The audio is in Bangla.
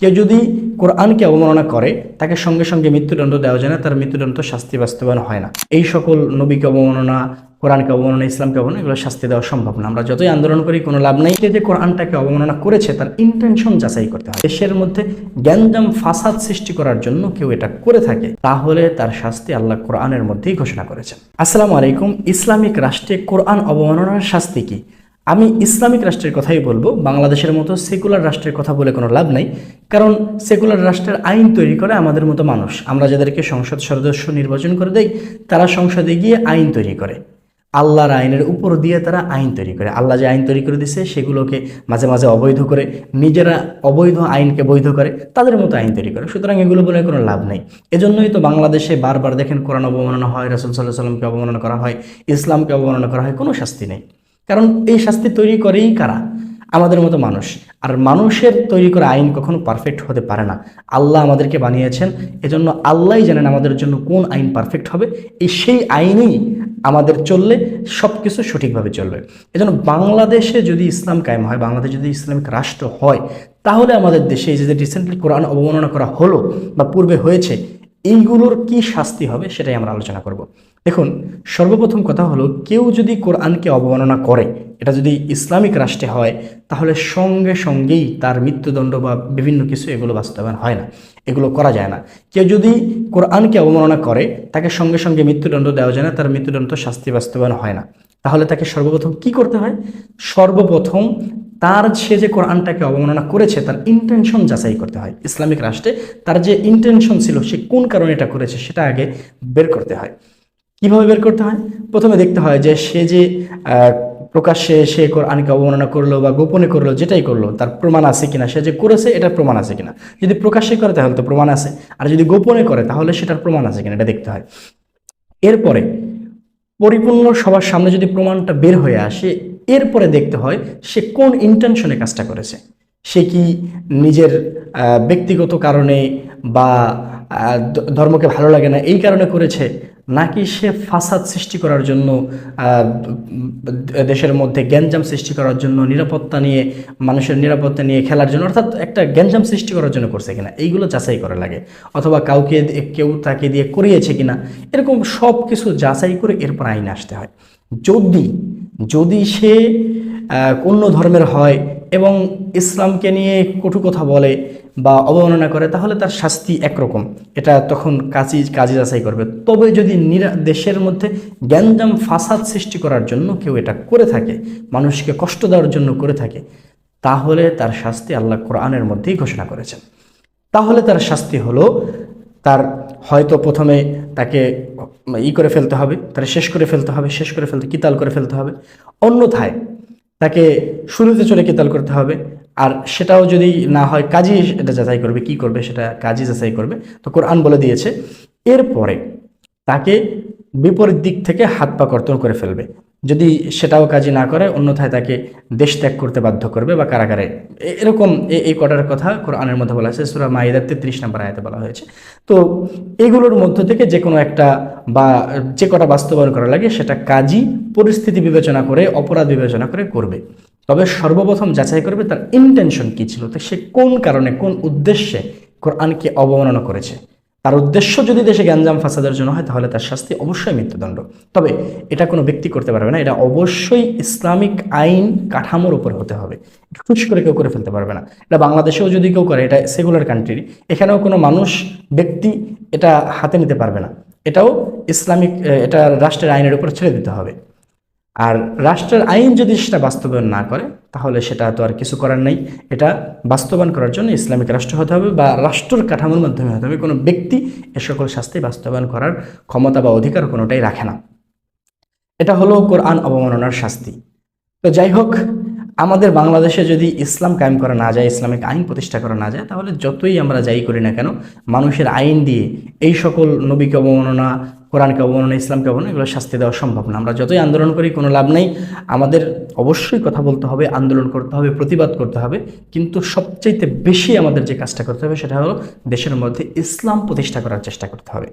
কেউ যদি কোরআনকে অবমাননা করে, তাকে সঙ্গে সঙ্গে মৃত্যুদণ্ড দেওয়া যায় না, তার মৃত্যুদণ্ড শাস্তি বাস্তবায়ন হয় না। এই সকল নবীকে অবমাননা, কোরআনকে অবমাননা, ইসলামকে অবমাননা, এগুলো শাস্তি দেওয়া সম্ভব না। আমরা যতই আন্দোলন করি, কোনো লাভ নেই যে কোরআনটাকে অবমাননা করেছে, তার ইন্টেনশন যাচাই করতে হয় দেশের মধ্যে জ্ঞানজাম ফাসাদ সৃষ্টি করার জন্য কেউ এটা করে থাকে, তাহলে তার শাস্তি আল্লাহ কোরআনের মধ্যেই ঘোষণা করেছেন। আসসালামু আলাইকুম, ইসলামিক রাষ্ট্রে কোরআন অবমাননার শাস্তি কি? আমি ইসলামিক রাষ্ট্রের কথাই বলব, বাংলাদেশের মতো সেকুলার রাষ্ট্রের কথা বলে কোনো লাভ নাই, কারণ সেকুলার রাষ্ট্রের আইন তৈরি করে আমাদের মতো মানুষ। আমরা যাদেরকে সংসদ সদস্য নির্বাচন করে দেই, তারা সংসদে গিয়ে আইন তৈরি করে। আল্লাহর আইনের উপর দিয়ে তারা আইন তৈরি করে। আল্লাহ যে আইন তৈরি করে দিছে, সেগুলোকে মাঝে মাঝে অবৈধ করে, নিজেরা অবৈধ আইনকে বৈধ করে, তাদের মতো আইন তৈরি করে। সুতরাং এগুলো বলে কোনো লাভ নেই। এজন্যই তো বাংলাদেশে বারবার দেখেন, কোরআন অবমাননা হয়, রসুল সাল্লাহ সাল্লামকে অবমাননা করা হয়, ইসলামকে অবমাননা করা হয়, কোনো শাস্তি নেই। কারণ এই শাস্তি তৈরি করেই কারা? আমাদের মতো মানুষ। আর মানুষের তৈরি করা আইন কখনো পারফেক্ট হতে পারে না। আল্লাহ আমাদেরকে বানিয়েছেন, এজন্য আল্লাহই জানেন আমাদের জন্য কোন আইন পারফেক্ট হবে। এই সেই আইনেই আমাদের চললে সব কিছু সঠিকভাবে চলবে। এজন্য বাংলাদেশে যদি ইসলাম কায়েম হয়, বাংলাদেশ যদি ইসলামিক রাষ্ট্র হয়, তাহলে আমাদের দেশে এই যে রিসেন্টলি কোরআন অবমাননা করা হলো বা পূর্বে হয়েছে এইগুলোর কি শাস্তি হবে সেটাই আমরা আলোচনা করব। দেখুন, সর্বপ্রথম কথা হলো, কেউ যদি কোরআনকে অবমাননা করে, এটা যদি ইসলামিক রাষ্ট্রে হয়, তাহলে সঙ্গে সঙ্গেই তার মৃত্যুদণ্ড বা বিভিন্ন কিছু এগুলো বাস্তবায়ন হয় না, এগুলো করা যায় না। কেউ যদি কোরআনকে অবমাননা করে, তাকে সঙ্গে সঙ্গে মৃত্যুদণ্ড দেওয়া যায় না, তার মৃত্যুদণ্ড শাস্তি বাস্তবায়ন হয় না। তাহলে তাকে সর্বপ্রথম কি করতে হয়? সর্বপ্রথম তার সে যে কোরআনটাকে অবমাননা করেছে, তার ইন্টেনশন যাচাই করতে হয়। ইসলামিক রাষ্ট্রে তার যে ইন্টেনশন ছিল, সে কোন কারণে এটা করেছে সেটা আগে বের করতে হয়। কীভাবে বের করতে হয়? প্রথমে দেখতে হয় যে সে যে প্রকাশ্যে সে কোরআনকে অবমাননা করল বা গোপনে করল, যেটাই করল, তার প্রমাণ আছে কিনা, সে যে করেছে এটার প্রমাণ আছে কিনা। যদি প্রকাশ্যে করে, তাহলে তো প্রমাণ আছে। আর যদি গোপনে করে, তাহলে সেটার প্রমাণ আছে কিনা, এটা দেখতে হয়। এরপরে পরিপূর্ণ সবার সামনে যদি প্রমাণটা বের হয়ে আসে, এরপরে দেখতে হয় সে কোন ইন্টেনশনে কাজটা করেছে। সে কি নিজের ব্যক্তিগত কারণে বা ধর্মকে ভালো লাগে না এই কারণে করেছে নাকি সে ফাসাদ সৃষ্টি করার জন্য দেশের মধ্যে গ্যাঞ্জাম সৃষ্টি করার জন্য, নিরাপত্তা নিয়ে, মানুষের নিরাপত্তা নিয়ে খেলার জন্য, অর্থাৎ একটা গ্যাঞ্জাম সৃষ্টি করার জন্য করছে কিনা, এইগুলো যাচাই করা লাগে। অথবা কাউকে কেউ তাকে দিয়ে করিয়েছে কিনা, এরকম সব কিছু যাচাই করে এরপর আইনে আসতে হয়। যদি যদি সে অন্য ধর্মের হয় এবং ইসলামকে নিয়ে কটু কথা বলে বা অবমাননা করে, তাহলে তার শাস্তি একরকম। এটা তখন কাজী, কাজে যাচাই করবে। তবে যদি দেশের মধ্যে গ্যাঞ্জাম ফাসাদ সৃষ্টি করার জন্য কেউ এটা করে থাকে, মানুষকে কষ্ট দেওয়ার জন্য করে থাকে, তাহলে তার শাস্তি আল্লাহ কোরআনের মধ্যেই ঘোষণা করেছেন। তাহলে তার শাস্তি হলো, তার হয়তো প্রথমে তাকে ই করে ফেলতে হবে, তার শেষ করে ফেলতে হবে, শেষ করে ফেলতে, কিতাল করে ফেলতে হবে। অন্যথায় তাকে শুরুতে চলে কেতাল করতে হবে। আর সেটাও যদি না হয়, কাজী এটা যাচাই করবে, কি করবে সেটা কাজী যাচাই করবে। তো কোরআন বলে দিয়েছে, এরপরে তাকে বিপরীত দিক থেকে হাত পা কর্তন করে ফেলবে। যদি সেটাও কাজী না করে, অন্যথায় তাকে দেশ ত্যাগ করতে বাধ্য করবে বা কারাগারে। এরকম এই কটার কথা কোরআনের মধ্যে বলা হয়েছে সুরা মাইদার তেত্রিশ নম্বর আয়াতে বলা হয়েছে। তো এগুলোর মধ্য থেকে যে কোনো একটা বা যে কটা বাস্তবায়ন করা লাগে, সেটা কাজী পরিস্থিতি বিবেচনা করে, অপরাধ বিবেচনা করে করবে। তবে সর্বপ্রথম যাচাই করবে তার ইন্টেনশন কী ছিল, তো সে কোন কারণে, কোন উদ্দেশ্যে কোরআনকে অবমাননা করেছে। তার উদ্দেশ্য যদি দেশে গ্যাঞ্জাম ফাসাদের জন্য হয়, তাহলে তার শাস্তি অবশ্যই মৃত্যুদণ্ড। তবে এটা কোনো ব্যক্তি করতে পারবে না, এটা অবশ্যই ইসলামিক আইন কাঠামোর উপর হতে হবে। খুশ করে কেউ করে ফেলতে পারবে না। এটা বাংলাদেশেও যদি কেউ করে, এটা সেকুলার কান্ট্রি, এখানেও কোনো মানুষ, ব্যক্তি এটা হাতে নিতে পারবে না। এটাও ইসলামিক এটা রাষ্ট্রের আইনের উপর ছেড়ে দিতে হবে। আর রাষ্ট্রের আইন যদি সেটা বাস্তবায়ন না করে তাহলে সেটা তো আর কিছু করার নাই। এটা বাস্তবায়ন করার জন্য ইসলামিক রাষ্ট্র হতে হবে বা রাষ্ট্রের কাঠামোর মাধ্যমে হতে হবে। কোনো ব্যক্তি এ সকল শাস্তি বাস্তবায়ন করার ক্ষমতা বা অধিকার কোনোটাই রাখে না। এটা হলো কোরআন অবমাননার শাস্তি। তো যাই হোক আমাদের বাংলাদেশে যদি ইসলাম কায়েম করা না যায়, ইসলামিক আইন প্রতিষ্ঠা করা না যায়, তাহলে যতই আমরা যাই করি না কেন, মানুষের আইন দিয়ে এই সকল নবীকে অবমাননা, কোরআনকে অবমাননা, ইসলামকে অবমাননা, এগুলো শাস্তি দেওয়া সম্ভব না। আমরা যতই আন্দোলন করি, কোনো লাভ নেই। আমাদের অবশ্যই কথা বলতে হবে, আন্দোলন করতে হবে, প্রতিবাদ করতে হবে। কিন্তু সবচাইতে বেশি আমাদের যে কাজটা করতে হবে, সেটা হলো দেশের মধ্যে ইসলাম প্রতিষ্ঠা করার চেষ্টা করতে হবে।